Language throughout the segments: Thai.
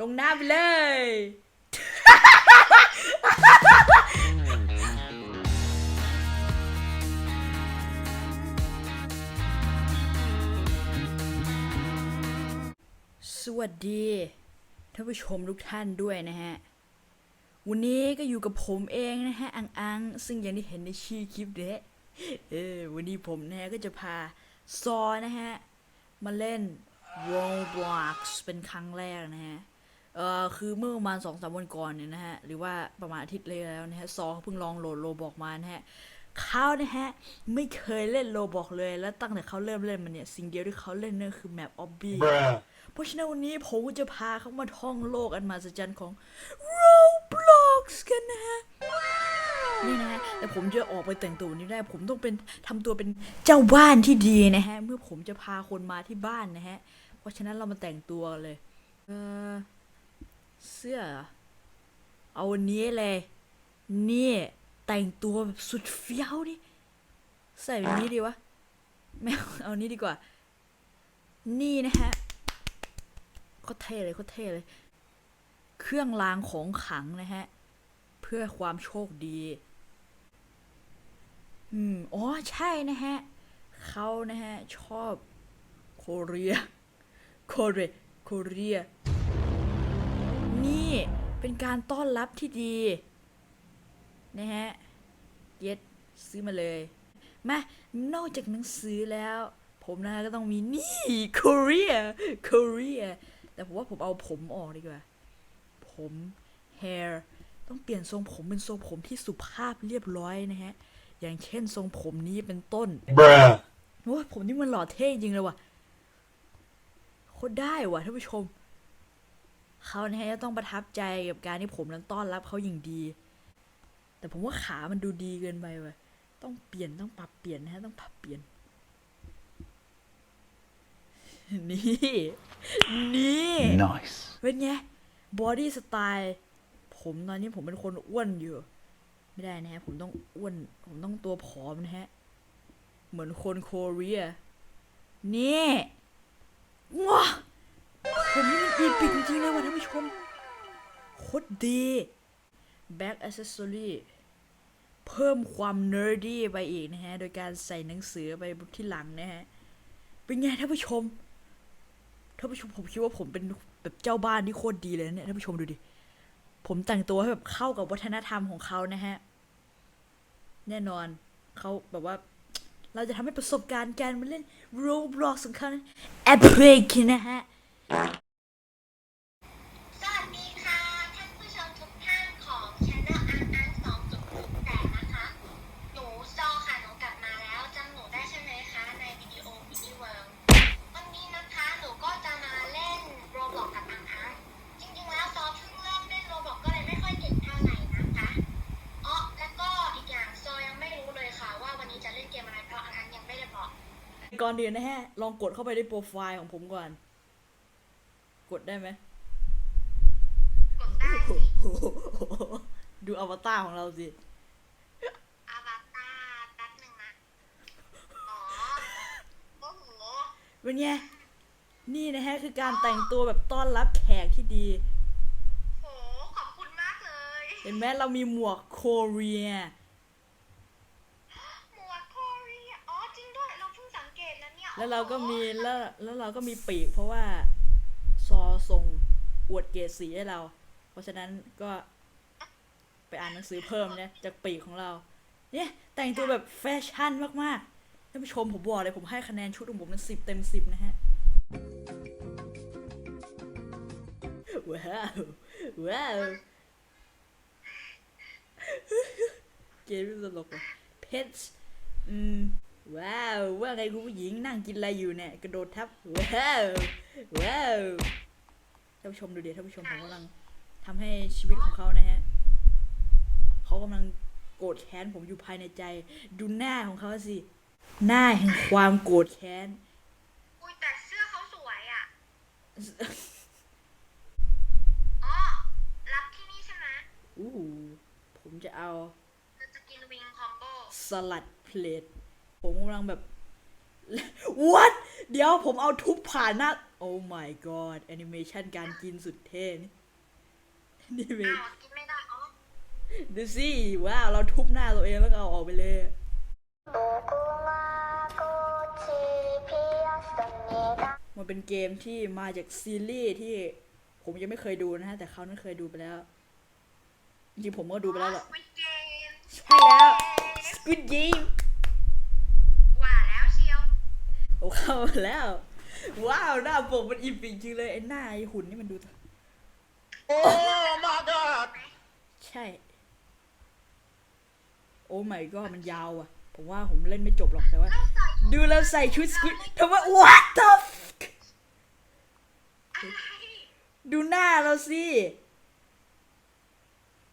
ลงหน้ำไปเลย สวัสดีท่านผู้ชมทุกท่านด้วยนะฮะ วันนี้ก็อยู่กับผมเองนะฮะ อังอัง ซึ่งอย่างที่เห็นในชื่อคลิปเดะเออวันนี้ผมนะฮะก็จะพาซอนะฮะ มาเล่น Roblox เป็นครั้งแรกนะฮะ เออคือเมื่อประมาณสองสามวันก่อนเนี่ยนะฮะ หรือว่าประมาณอาทิตย์เลยแล้วนะฮะ ซอเขาเพิ่งลองโหลดโลบอกมานะฮะเขานะฮะ ไม่เคยเล่นโลบอกเลย แล้วตั้งแต่เขาเริ่มเล่นมันเนี่ย สิ่งเดียวที่เขาเล่นนั่นคือแมปออบบี้ Bruh. เพราะฉะนั้นวันนี้ผมก็จะพาเขามาท่องโลกอันมหัศจรรย์ของ Roblox กันนะฮะนี่นะฮะแต่ผมจะออกไปแต่งตัวนี้ได้ ผมต้องเป็นทำตัวเป็นเจ้าบ้านที่ดีนะฮะ เมื่อผมจะพาคนมาที่บ้านนะฮะ เพราะฉะนั้นเรามาแต่งตัวกันเลย เออ เสื้อเอเอาวันนี้เลยนี่ แต่งตัวแบบสุดเฟี้ยวดิใส่แบบนี้ดีวะไม่เอาอานี้ดีกว่า นี่นะฮะโคตรเท่เลยโคตรเท่เลย เครื่องรางของขังนะฮะ เพื่อความโชคดี อืมอ๋อใช่นะฮะเขานะฮะ ชอบโคเรียโคเรโคเรีย นี่เป็นการต้อนรับที่ดี นะฮะ เย็ดซื้อมาเลย มานอกจากหนังสือแล้ว ผมนะก็ต้องมีนี่โคเรียโคเรียแต่ผมว่าผมเอาผมออกดีกว่า ผม hair ต้องเปลี่ยนทรงผมเป็นทรงผมที่สุภาพเรียบร้อยนะฮะ อย่างเช่นทรงผมนี้เป็นต้น Bruh. โอ้ยผมนี่มันหล่อเท่จริงเลยว่ะโคตรได้ว่ะท่านผู้ชม เขาเนี่ยจะต้องประทับใจกับการที่ผมนั้นต้อนรับเขาอย่างดี แต่ผมว่าขามันดูดีเกินไปว่ะต้องเปลี่ยนต้องปรับเปลี่ยนนะฮะต้องปรับเปลี่ยน นี่นี่ Nice. เป็นไงบอดี้สไตล์ผมตอนนี้ผมเป็นคนอ้วนอยู่ ไม่ได้นะฮะ ผมต้องอ้วน ผมต้องตัวผอมนะฮะ เหมือนคนโคเรียนี่ว้า ผมนี่มันอีปิกจริงๆเลยว่ะท่านผู้ชมโคตรดี Back Accessory เพิ่มความ nerdy ไปอีกนะฮะ โดยการใส่หนังสือไปที่หลังนะฮะ เป็นไงท่านผู้ชม ท่านผู้ชมผมคิดว่าผมเป็นแบบเจ้าบ้านที่โคตรดีเลยนะเนี่ยท่านผู้ชมดูดิ ผมแต่งตัวให้แบบเข้ากับวัฒนธรรมของเขานะฮะ แน่นอนเขาแบบว่า เราจะทำให้ประสบการณ์การมาเล่น Roblox ของเขานั้นแอปเพลกนะฮะ อนเดียวนะฮะ ลองกดเข้าไปในโปรไฟล์ของผมก่อน กดได้ไหมกดได้สิดูอวตารของเราสิอวตารแป๊บหนึ่งนะอ๋อโอ้โหเป็นไง นี่นะฮะ คือการแต่งตัวแบบต้อนรับแขกที่ดี โหขอบคุณมากเลย เห็นไหมเรามีหมวกโคเรีย แล้วเราก็มีแล้วแล้วเราก็มีปีก เพราะว่าซอส่งอวดเกรดสีให้เรา เพราะฉะนั้นก็ไปอ่านหนังสือเพิ่มเนี่ยจากปีกของเรา เนี่ยแต่งตัวแบบแฟชั่นมากๆท่านผู้ชมผมบอกเลยผมให้คะแนนชุดของผมนั้นสิบเต็มสิบนะฮะว้าวว้าวเกมตลกว่ะเพชรอืม ว้าว ว่าไงคุณผู้หญิงนั่งกินอะไรอยู่เนี่ย กระโดดทับ ว้าว ว้าว ท่านผู้ชมดูเดี๋ยวท่านผู้ชมผมกำลังทำให้ชีวิตของเขานะฮะ เขากำลังโกรธแค้นผมอยู่ภายในใจ ดูหน้าของเขาสิ หน้าแห่งความโกรธแค้น อุ้ยแต่เสื้อเขาสวยอะ อ๋อ รับที่นี่ใช่ไหมอู้ผมจะเอาเราจะกินวิงคอมโบ สลัดเพลท ผมกำลังแบบ what เดี๋ยวผมเอาทุบผ่านหน้า Oh my god แอนิเมชันการกินสุดเท่นี่นี่เมอ้าวกินไม่ได้อ๋อดูสิว้าวเราทุบหน้าตัวเองแล้วก็เอาออกไปเลย มันเป็นเกมที่มาจากซีรีส์ที่ผมยังไม่เคยดูนะฮะ แต่เขานั้นเคยดูไปแล้ว จริงๆผมก็ดูไปแล้วแหละสวิตเกมใช่แล้ว Squid Game ว่าแล้วเชียว ผม เข้ามาแล้ว ว้าวหน้าปกมันอิมปิกจริงเลยไอ้หน้าไอ้หุ่นนี่มันดู Oh my god! ใช่ โอ้ my god มันยาวอะ ผมว่าผมเล่นไม่จบหรอกแต่ว่าเราใส่ดูแล้วใส่ชุดสควิดทำไม what the fuck อะไรดูหน้าเราสิ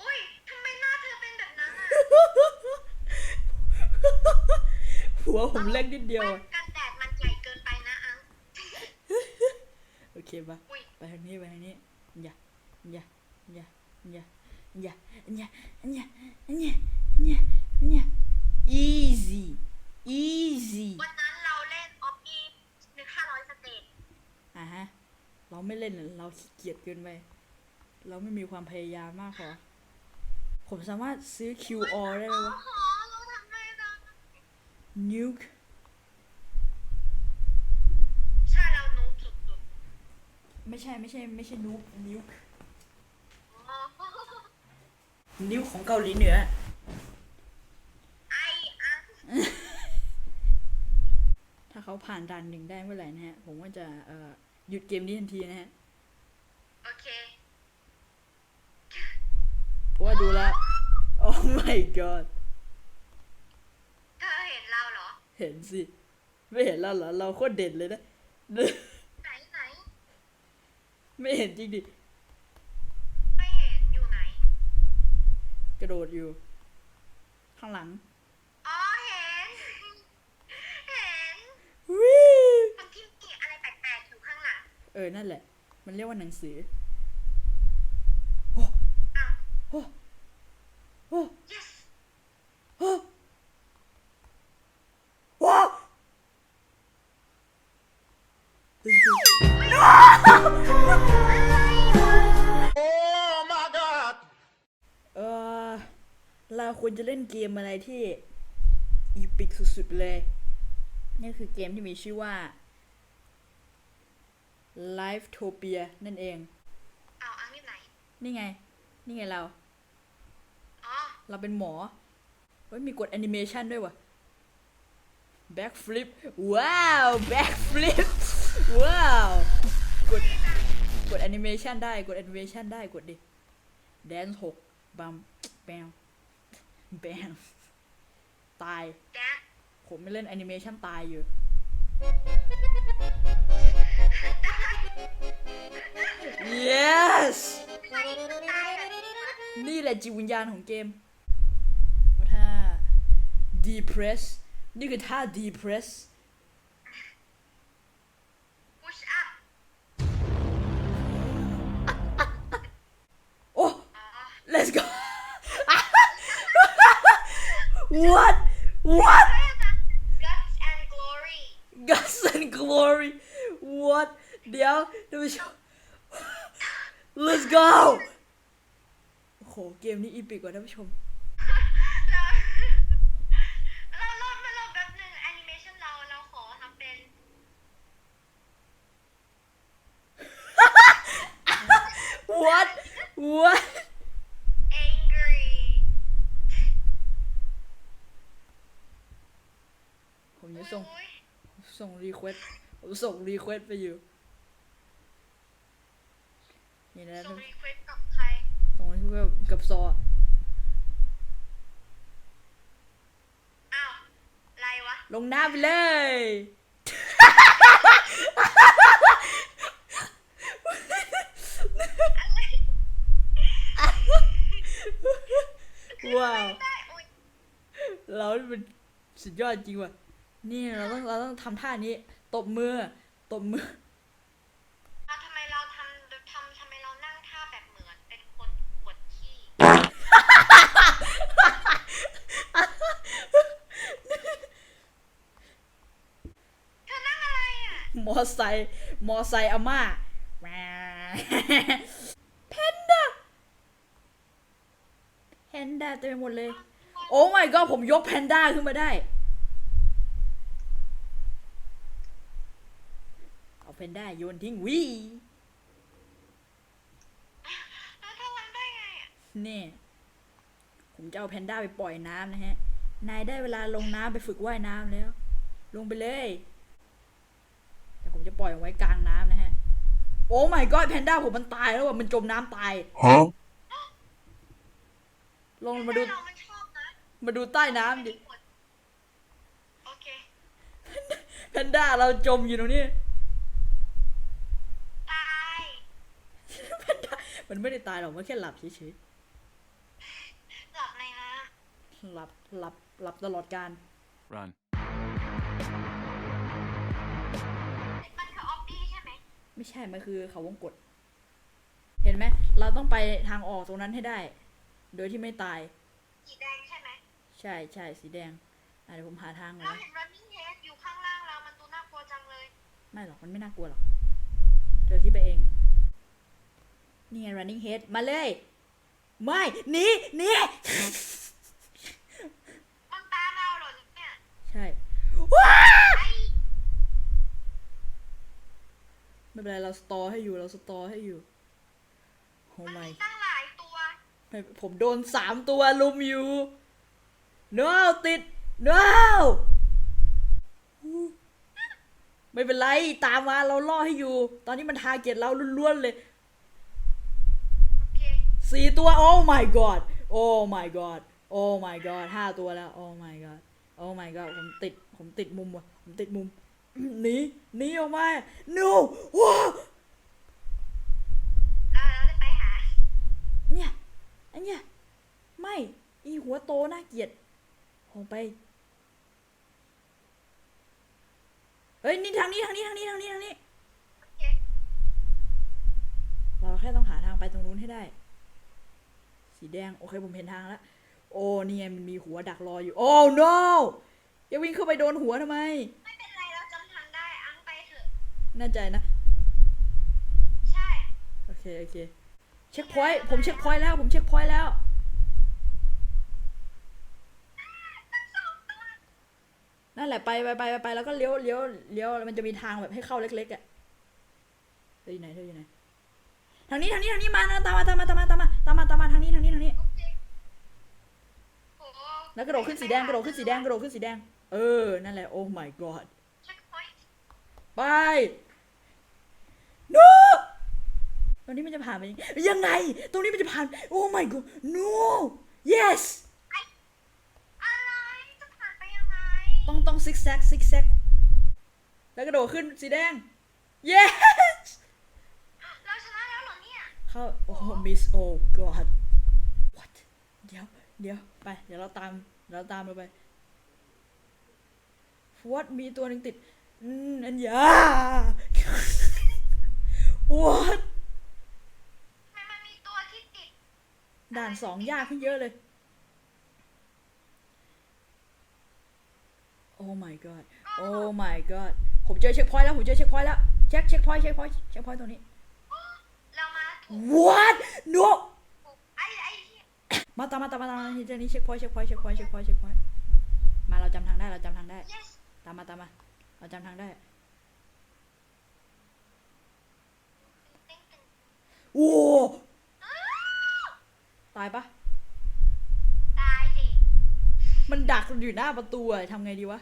อุ้ยทำไมหน้าเธอเป็นแบบนั้นอะ หัวผมเล็กนิดเดียวแว่อะ เคปะอุ้ยไปทางนี้ไปทางนี้อย่าอย่าอย่าอย่าอย่าอย่าอย่าอย่าอย่าอย่า easy easy วันนั้นเราเล่นออฟอีหนึ่งห้าร้อยสเตจอะฮะ เราไม่เล่นอะเราขี้เกียจเกินไป เราไม่มีความพยายามมากพอผมสามารถซื้อ QR ได้ไหมโอ้วะโหเราทำไม่ได้ nuke ใช่เรานุ๊กสุด ไม่ใช่ไม่ใช่ไม่ใช่ nuke nuke ๆอ๋อนิ้วของเกาหลีเหนือ ไออังถ้าเขาผ่านด่านหนึ่งได้เมื่อไหร่นะฮะ ผมก็จะเอ่อหยุดเกมนี้ทันทีนะฮะ โอเค เพราะว่าดูแล้ว oh my god เธอเห็นเราเหรอ เห็นสิ ไม่เห็นแล้วเหรอ เราโคตรเด่นเลยนะไหนไหน ไม่เห็นจริงดิ ไม่เห็นอยู่ไหน กระโดดอยู่ ข้างหลังอ๋อเห็น เห็นวิมันที่มีอะไรแปลกๆอยู่ข้างหลังเออ นั่นแหละ มันเรียกว่าหนังสืออ้าว โอ้โอ้ ควรจะเล่นเกมอะไรที่อีพิกสุดๆเลย นี่คือเกมที่มีชื่อว่า Life Topia นั่นเอง เอาอังอยู่ไหน นี่ไง นี่ไงเรา อ๋อ เราเป็นหมอ เฮ้ย มีกดแอนิเมชันด้วยวะ backflip ว้าว backflip ว้าว กด กดแอนิเมชันได้ กดแอนิเมชันได้ กดดิ dance หกบัมแบม แบมตายแดนผมไม่เล่นแอนิเมชันตายอยู่ yes อะไรตายแบบนี้วะนี่แหละจิตวิญญาณของเกมว่าถ้า depress นี่คือท่า depress ปิกกว่าท่านผู้ชม เราเราเรามาลองแบบหนึ่งแอนิเมชันเราเราขอทำเป็น what what angry ผมจะส่งอุ๊ยส่งรีเควสผมส่งรีเควสไปอยู่นี่นะส่งรีเควสกับใครส่งรีเควสกับซออ้าว อะไรวะ ลงน้ำไปเลย ว้าวได้อุ้ยเรานี่เป็นสุดยอดจริงว่ะ นี่เราต้องเราต้องทำท่านี้ ตบมือ ตบมือ อนั่งอะไรอะมอไซค์มอไซค์อาม่าแหมแพนด้าแพนด้าเต็มไปหมดเลย โอ้ my god ผมยกแพนด้าขึ้นมาได้ เอาแพนด้าโยนทิ้งวิแล้วทำมันได้ไงอะนี่ผมจะเอาแพนด้าไปปล่อยน้ำนะฮะ นายได้เวลาลงน้ำไปฝึกว่ายน้ำแล้ว ลงไปเลยแต่ ผมจะปล่อยมันไว้กลางน้ำนะฮะ โอ้ my god แพนด้าผมมันตายแล้วว่ะมันจมน้ำตาย Huh? ลงมาดู เรามันชอบนะมาดูใต้น้ำดิ โอเคแพนด้าเราจมอยู่ตรงนี้ ตายแพนด้ามันไม่ได้ตายหรอก มันแค่หลับเฉยหลับในน้ๆหลับ หลับ หลับตลอดการ Run. ไหมไม่ใช่ มันคือเขาวงกดเห็นไหม เราต้องไปทางออกตรงนั้นให้ได้ โดยที่ไม่ตาย สีแดงใช่ไหมใช่ใช่สีแดงอะเดี๋ยวผมหาทางก่อนเรานะเห็น running head อยู่ข้างล่างเรา มันดูน่ากลัวจังเลย ไม่หรอก มันไม่น่ากลัวหรอก เธอคิดไปเอง นี่ไง running head มาเลย ไม่หนีหนีมันตามเราเหรอเนี่ย ใช่ว้า ไอ้ ไม่ เป็นไรเราสตอให้อยู่เราสตอให้อยู่โอ้มันไม่มีตั้งหลายตัว ไม่ผมโดนสามตัวลุมอยู่ no ติด no ไม่เป็นไร ตามมาเราล่อให้อยู่ ตอนนี้มันทาร์เก็ตเราล้วนๆเลยโอเค สี่ตัวโอ้ my god โอ้ my god โอ้ my god ห้าตัวแล้วโอ้ my god โอ้ my god ผมติด ผมติดมุมว่ะ ผมติดมุม หนีหนีออกมา no ว้าเราเราจะไปหา เนี่ยอันเนี้ยไม่อีหัวโตน่าเกลียดออกไปเฮ้ยนี่ทางนี้ทางนี้ทางนี้ทางนี้ทางนี้โอเค เราแค่ต้องหาทางไปตรงนู้นให้ได้ สีแดงโอเคผมเห็นทางแล้วโอ้นี่ไงมันมีหัวดักรออยู่ โอ้ no อย่าวิ่งเข้าไปโดนหัวทำไม ไม่ แน่ใจนะ ใช่ โอเค โอเค เช็คพอยต์ผมเช็คพอยต์แล้ว ผมเช็คพอยต์แล้ว นั่นแหละไปไปไปไปไปแล้วก็เลี้ยวเลี้ยวเลี้ยวมันจะมีทางแบบให้เข้าเล็กๆอะเธออยู่ไหนเธออยู่ไหนทางนี้ทางนี้ทางนี้มานะตามมาตามมาตามมาตามมาตามมาตามมาทางนี้ทางนี้ทางนี้ โอเคโหแล้วกระโดดขึ้นสีแดงกระโดดขึ้นสีแดงกระโดดขึ้นสีแดง เออ นั่นแหละ โอ้ my god เช็คพอยต์ ไป no ตรงนี้มันจะผ่านไปยังไง ตรงนี้มันจะผ่านโอ้ my god no yes อะไรจะผ่านไปยังไงต้องต้องซิกแซกซิกแซกแล้วกระโดดขึ้นสีแดง yes เราชนะแล้วเหรอเนี่ยเข้าโอ้มิสโอ้ god what เดี๋ยวเดี๋ยวไป เดี๋ยวเราตามเราตามเราไป what มีตัวหนึ่งติด อืมอันยา what ทำไมมันมีตัวที่ติดด่านสองยากขึ้นเยอะเลย โอ้ my god โอ้ my god ผมเจอเช็คพอยต์แล้ว ผมเจอเช็คพอยต์แล้ว เช็คเช็คพอยต์เช็คพอยต์เช็คพอยต์ตรงนี้ เรามาถูก what no ไอ้ไอ้ที่มาตามมาตามมาตามมาที่เจอนี้เช็คพอยต์เช็คพอยต์เช็คพอยต์เช็คพอยต์เช็คพอยต์มาเราจำทางได้เราจำทางได้ yes ตามมาตามมา เราจำทางได้ติ๊งติ๊งโอ้ตายปะตายสิ มันดักอยู่หน้าประตูอะทำไงดีวะ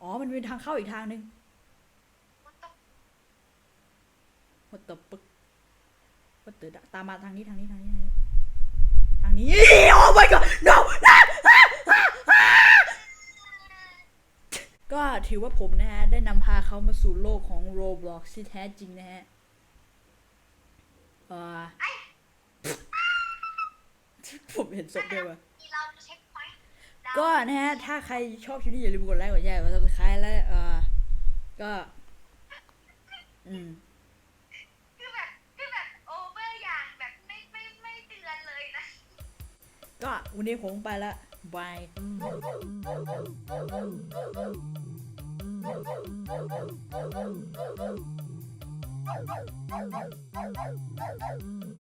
อ๋อ มันมีทางเข้าอีกทางหนึ่งมันต้องวัตเตอร์ปึ๊กวัตเตอร์ตามมาทางนี้ทางนี้ทางนี้ทางนี้ ทางนี้ โอ้ my god no ก็ถือว่าผมนะฮะ ได้นำพาเขามาสู่โลกของ Roblox ที่แท้จริงนะฮะเอ่อผมเห็นศพด้วยวะมีเราเช็คพอยต์เราก็นะฮะ ถ้าใครชอบคลิปนี้อย่าลืมกดไลค์กดแชร์กด subscribe และเอ่อก็ อืมคือแบบคือแบบโอเวอร์อย่างแบบไม่ไม่ไม่เตือนเลยนะก็วันนี้ผมไปละ Bye.